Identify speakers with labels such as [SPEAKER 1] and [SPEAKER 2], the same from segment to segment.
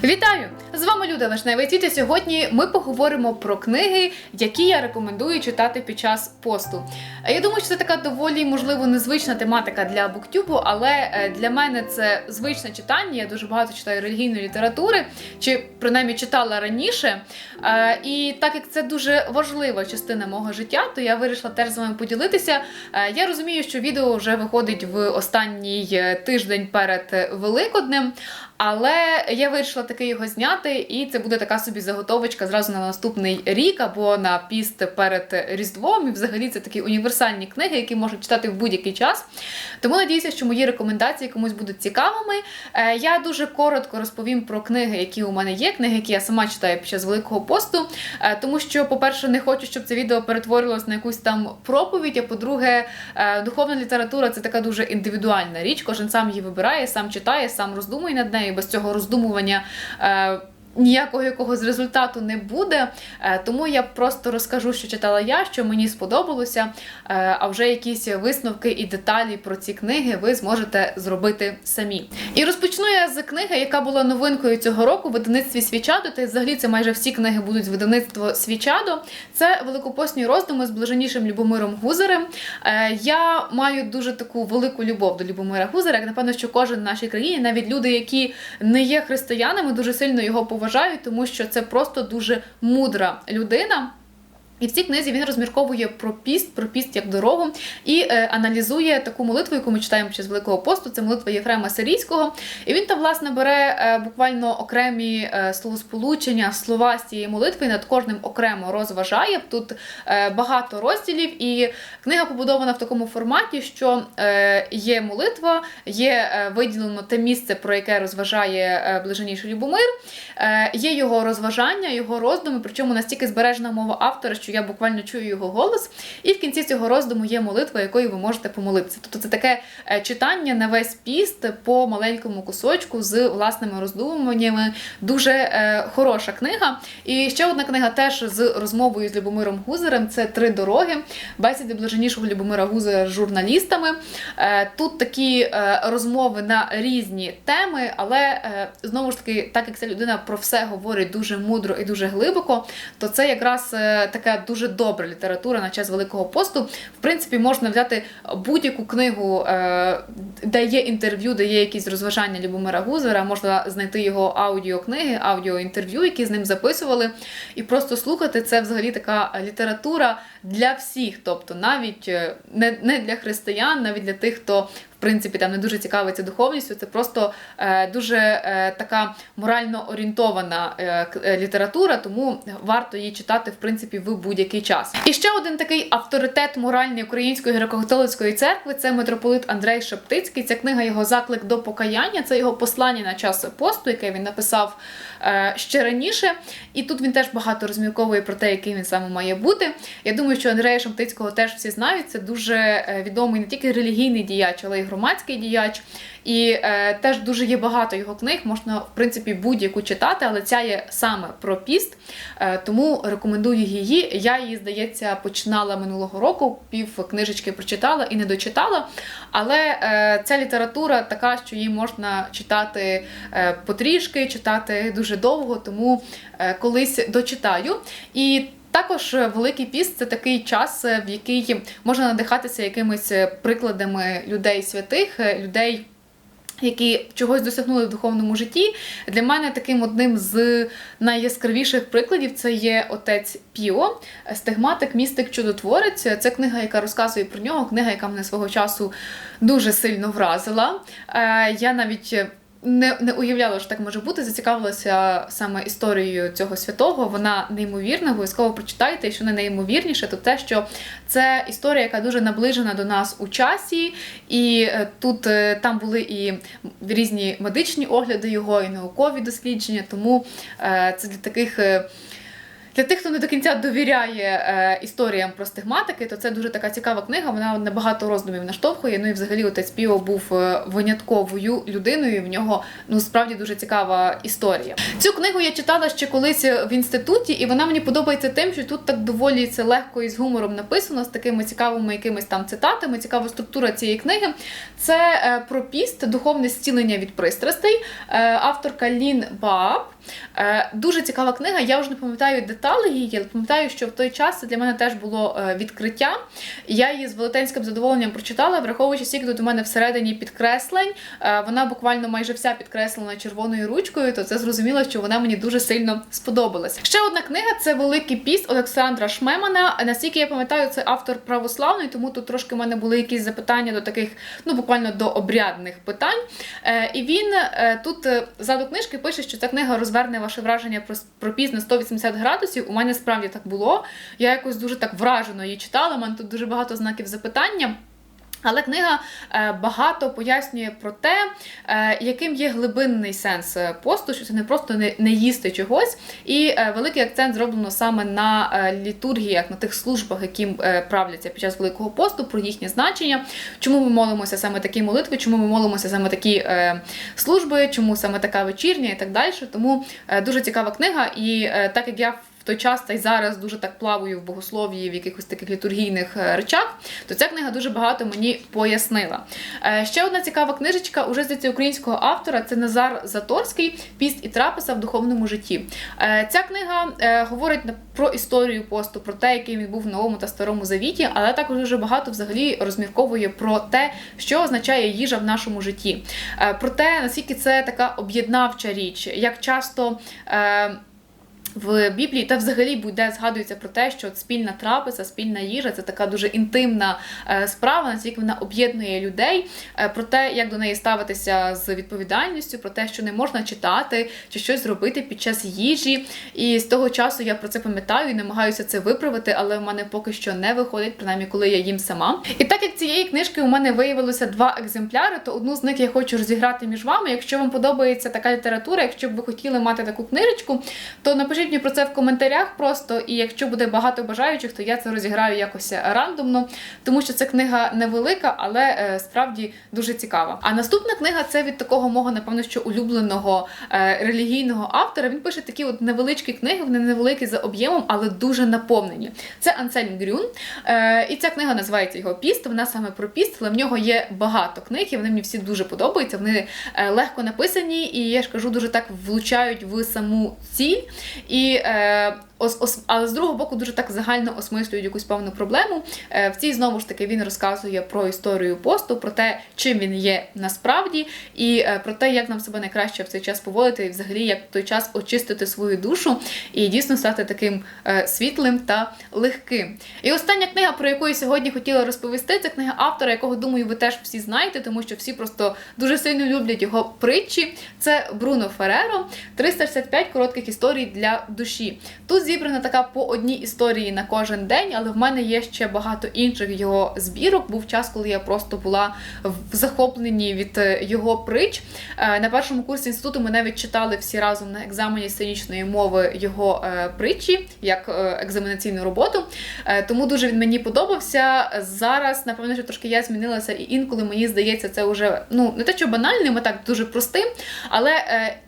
[SPEAKER 1] Вітаю! З вами Люда Вишневець. І сьогодні ми поговоримо про книги, які я рекомендую читати під час посту. Я думаю, що це така доволі можливо незвична тематика для буктюбу, але е, для мене це звичне читання. Я дуже багато читаю релігійної літератури, чи принаймні читала раніше. Е, І так як це дуже важлива частина мого життя, то я вирішила теж з вами поділитися. Е, Я розумію, що відео вже виходить в останній тиждень перед Великоднем. Але я вирішила таки його зняти, і це буде така собі заготовочка зразу на наступний рік або на піст перед Різдвом. І взагалі це такі універсальні книги, які можна читати в будь-який час. Тому надіюся, що мої рекомендації комусь будуть цікавими. Е, Я дуже коротко розповім про книги, які у мене є, книги, які я сама читаю під час Великого посту. Е, Тому що, по-перше, не хочу, щоб це відео перетворилось на якусь там проповідь. А по-друге, е, духовна література це така дуже індивідуальна річ. Кожен сам її вибирає, сам читає, сам роздумує над нею. Без цього роздумування. Ніякого якогось результату не буде, Е, тому я просто розкажу, що читала я, що мені сподобалося. е, А вже якісь висновки і деталі про ці книги ви зможете зробити самі. І розпочну я з книги, яка була новинкою цього року в видавництві Свічадо. Та взагалі це майже всі книги будуть з видавництва Свічадо. Це великопосні роздуми з блаженнішим Любомиром Гузарем. Е, Я маю дуже таку велику любов до Любомира Гузара. Як напевно, що кожен в нашій країні, навіть люди, які не є християнами, дуже сильно його поважають, тому що це просто дуже мудра людина. І в цій книзі він розмірковує про піст, про піст як дорогу, і е, аналізує таку молитву, яку ми читаємо під час Великого посту. Це молитва Єфрема Сирійського. І він там, власне, бере е, буквально окремі е, словосполучення, слова з цієї молитви, над кожним окремо розважає. Тут е, багато розділів, і книга побудована в такому форматі, що е, є молитва, є е, виділено те місце, про яке розважає е, блаженніший Любомир. Е, є його розважання, його роздуми, причому настільки збережена мова автора, що я буквально чую його голос. І в кінці цього роздуму є молитва, якою ви можете помолитися. Тобто це таке е, читання на весь піст по маленькому кусочку з власними роздумуваннями. Дуже е, хороша книга. І ще одна книга теж з розмовою з Любомиром Гузером. Це три дороги. Бесіди блаженнішого Любомира Гузера з журналістами. Е, тут такі розмови на різні теми, але знову ж таки, так як ця людина про все говорить дуже мудро і дуже глибоко, то це якраз така дуже добра література на час Великого посту. В принципі, можна взяти будь-яку книгу, е, де є інтерв'ю, де є якісь розважання Любомира Гузера, можна знайти його аудіокниги, аудіоінтерв'ю, які з ним записували, і просто слухати. Це взагалі така література для всіх, тобто навіть е, не, для християн, навіть для тих, хто принципі там не дуже цікавиться духовністю. Це просто е, дуже е, така морально орієнтована е, література, тому варто її читати в принципі в будь-який час. І ще один такий авторитет моральний Української греко-католицької церкви це митрополит Андрей Шептицький. Ця книга його заклик до покаяння. Це його послання на час посту, яке він написав ще раніше. І тут він теж багато розмірковує про те, який він саме має бути. Я думаю, що Андрея Шептицького теж всі знають. Це дуже відомий не тільки релігійний діяч, але й громадський діяч. І е, теж дуже є багато його книг, можна в принципі будь-яку читати, але ця є саме про піст. Е, тому рекомендую її. Я її, здається, починала минулого року, пів книжечки прочитала і не дочитала. Але е, ця література така, що її можна читати е, потрішки, читати дуже довго, тому е, колись дочитаю. І також е, Великий піст це такий час, е, в який можна надихатися якимись е, прикладами людей святих, людей. Які чогось досягнули в духовному житті. Для мене таким одним з найяскравіших прикладів це є отець Піо, стигматик, містик, чудотворець. Це книга, яка розказує про нього, книга, яка мене свого часу дуже сильно вразила. Я навіть не, не уявляла, що так може бути. Зацікавилася саме історією цього святого. Вона неймовірна, обов'язково прочитайте. І що не неймовірніше, то те, що це історія, яка дуже наближена до нас у часі. І е, тут е, там були і різні медичні огляди його, і наукові дослідження. Тому е, це для таких. Е, Для тих, хто не до кінця довіряє е, історіям про стигматики, то це дуже така цікава книга. Вона на багато роздумів наштовхує. Ну і взагалі отець Піо був е, винятковою людиною. і В нього ну справді дуже цікава історія. Цю книгу я читала ще колись в інституті, і вона мені подобається тим, що тут так доволі це легко і з гумором написано, з такими цікавими якимись там цитатами. Цікава структура цієї книги. Це е, про піст, духовне зцілення від пристрастей. Е, авторка Лін Бааб. Е, Дуже цікава книга. Я вже не пам'ятаю деталі її, але пам'ятаю, що в той час це для мене теж було е, відкриття. Я її з велетенським задоволенням прочитала, враховуючи стільки тут у мене всередині підкреслень. Е, Вона буквально майже вся підкреслена червоною ручкою, то це зрозуміло, що вона мені дуже сильно сподобалась. Ще одна книга це Великий піст Олександра Шмемана. Наскільки я пам'ятаю, це автор православний, тому тут трошки в мене були якісь запитання до таких, ну буквально до обрядних питань. І він тут ззаду книжки пише, що ця книга розверне ваше враження про, про піст на 180 градусів. У мене справді так було. Я якось дуже так вражено її читала. У мене тут дуже багато знаків запитання. Але книга е, багато пояснює про те, е, яким є глибинний сенс посту, що це не просто не, їсти чогось. І е, великий акцент зроблено саме на літургіях, на тих службах, які правляться під час Великого посту, про їхнє значення, чому ми молимося саме такі молитви, чому ми молимося саме такі служби, чому саме така вечірня і так далі. Тому дуже цікава книга. І так як я в той час та й зараз дуже так плаваю в богослов'ї, в якихось таких літургійних е, речах, то ця книга дуже багато мені пояснила. Е, Ще одна цікава книжечка уже здається українського автора це Назар Заторський Піст і трапеза в духовному житті. Е, Ця книга говорить про історію посту, про те, яким він був в новому та старому завіті, але також дуже багато взагалі розмірковує про те, що означає їжа в нашому житті, про те, наскільки це така об'єднавча річ, як часто. В Біблії та взагалі буде згадується про те, що от спільна трапеза, спільна їжа це така дуже інтимна е, справа, наскільки вона об'єднує людей, е, про те, як до неї ставитися з відповідальністю, про те, що не можна читати чи щось зробити під час їжі. І з того часу я про це пам'ятаю і намагаюся це виправити, але в мене поки що не виходить, принаймні, коли я їм сама. І так як цієї книжки у мене виявилося два екземпляри, то одну з них я хочу розіграти між вами. Якщо вам подобається така література, якщо б ви хотіли мати таку книжечку, то напишіть мені про це в коментарях просто. І якщо буде багато бажаючих, то я це розіграю якось рандомно, тому що це книга невелика, але е, справді дуже цікава. А наступна книга це від такого мого, напевно, що улюбленого е, релігійного автора. Він пише такі от невеличкі книги, вони невеликі за об'ємом, але дуже наповнені. Це Ансельм Грюн. Е, і ця книга називається його Піст. Вона саме про піст, але в нього є багато книг, і вони мені всі дуже подобаються. Вони легко написані, і я ж кажу, дуже так влучають в саму ціль. І е, але з другого боку дуже так загально осмислюють якусь певну проблему. Е, в цій знову ж таки він розказує про історію посту, про те, чим він є насправді, і е, про те, як нам себе найкраще в цей час поводити, і взагалі як в той час очистити свою душу і дійсно стати таким е, світлим та легким. І остання книга, про яку я сьогодні хотіла розповісти, це книга автора, якого думаю, ви теж всі знаєте, тому що всі просто дуже сильно люблять його притчі. Це Бруно Фереро, 365 коротких історій для душі. Тут зібрана така по одній історії на кожен день, але в мене є ще багато інших його збірок. Був час, коли я просто була в захопленні від е, його притч. Е, На першому курсі інституту ми навіть читали всі разом на екзамені сценічної мови його е, притчі як екзаменаційну роботу. Тому дуже він мені подобався. Зараз, напевно, що трошки я змінилася, і інколи мені здається, це вже ну не те, що банальним, а так дуже простим. Але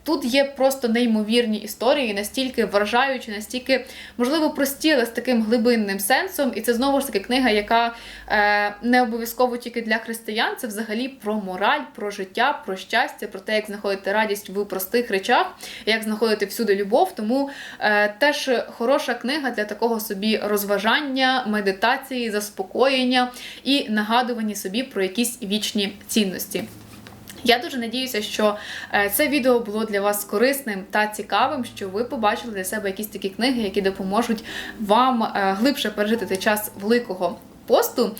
[SPEAKER 1] тут є просто неймовірні історії, настільки вражаючі, настільки можливо прості, але з таким глибинним сенсом. І це знову ж таки книга, яка е, не обов'язково тільки для християн. Це взагалі про мораль, про життя, про щастя, про те, як знаходити радість в простих речах, як знаходити всюди любов. Тому е, теж хороша книга для такого собі розважання, медитації, заспокоєння і нагадування собі про якісь вічні цінності. Я дуже надіюся, що е, це відео було для вас корисним та цікавим, що ви побачили для себе якісь такі книги, які допоможуть вам е, глибше пережити цей час великого посту.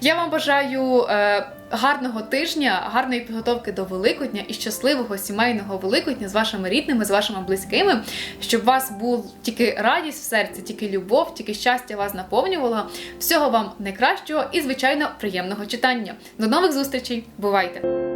[SPEAKER 1] Я вам бажаю е, гарного тижня, гарної підготовки до Великодня і щасливого сімейного Великодня з вашими рідними, з вашими близькими, щоб вас був тільки радість в серці, тільки любов, тільки щастя вас наповнювало. Всього вам найкращого і, звичайно, приємного читання. До нових зустрічей! Бувайте!